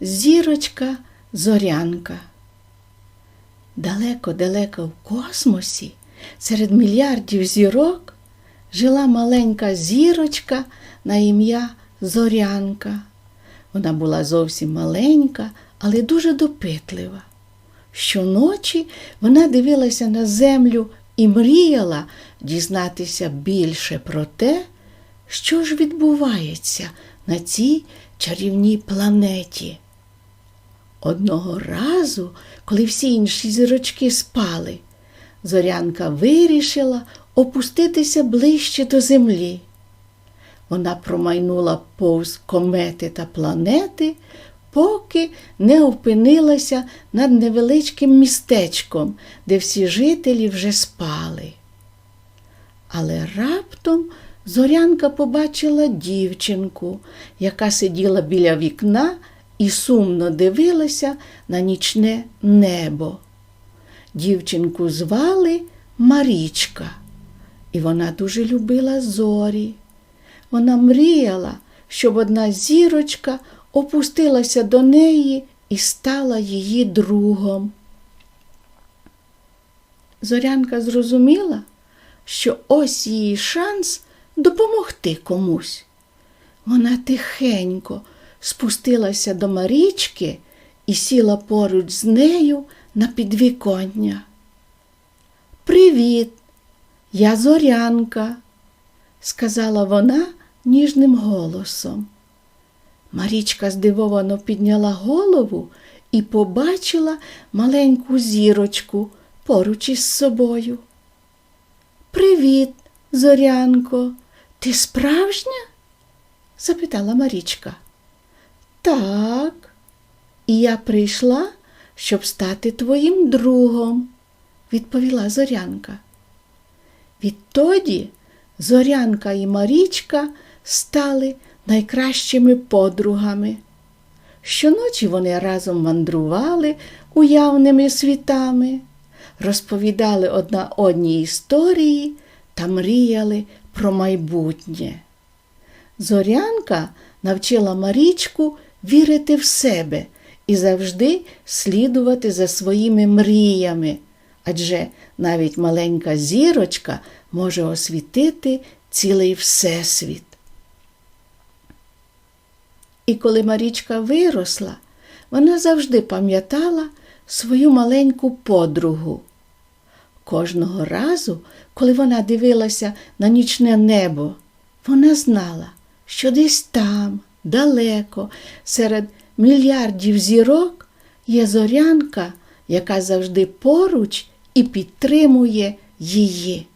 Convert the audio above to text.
зірочка зорянка. Далеко-далеко в космосі, серед мільярдів зірок, жила маленька зірочка на ім'я Зорянка. Вона була зовсім маленька, але дуже допитлива. Щоночі вона дивилася на землю і мріяла дізнатися більше про те, що ж відбувається на цій чарівній планеті. Одного разу, коли всі інші зірочки спали, зорянка вирішила опуститися ближче до землі. Вона промайнула повз комети та планети, поки не опинилася над невеличким містечком, де всі жителі вже спали. Але раптом зорянка побачила дівчинку, яка сиділа біля вікна і сумно дивилася на нічне небо. Дівчинку звали Марічка, і вона дуже любила зорі. Вона мріяла, щоб одна зірочка опустилася до неї і стала її другом. Зорянка зрозуміла, що ось її шанс допомогти комусь. Вона тихенько спустилася до Марічки і сіла поруч з нею на підвіконня. Привіт, я зорянка, сказала вона ніжним голосом. Марічка здивовано підняла голову і побачила маленьку зірочку поруч із собою. Привіт, зорянко, ти справжня? запитала Марічка. Так, і я прийшла, щоб стати твоїм другом, відповіла зорянка. Відтоді зорянка і Марічка стали найкращими подругами. Щоночі вони разом мандрували уявними світами, розповідали одна одній історії та мріяли про майбутнє. Зорянка навчила Марічку вірити в себе і завжди слідувати за своїми мріями, адже навіть маленька зірочка може освітити цілий всесвіт. І коли Марічка виросла, вона завжди пам'ятала свою маленьку подругу. Кожного разу, коли вона дивилася на нічне небо, вона знала, що десь там, далеко, серед мільярдів зірок є зорянка, яка завжди поруч і підтримує її.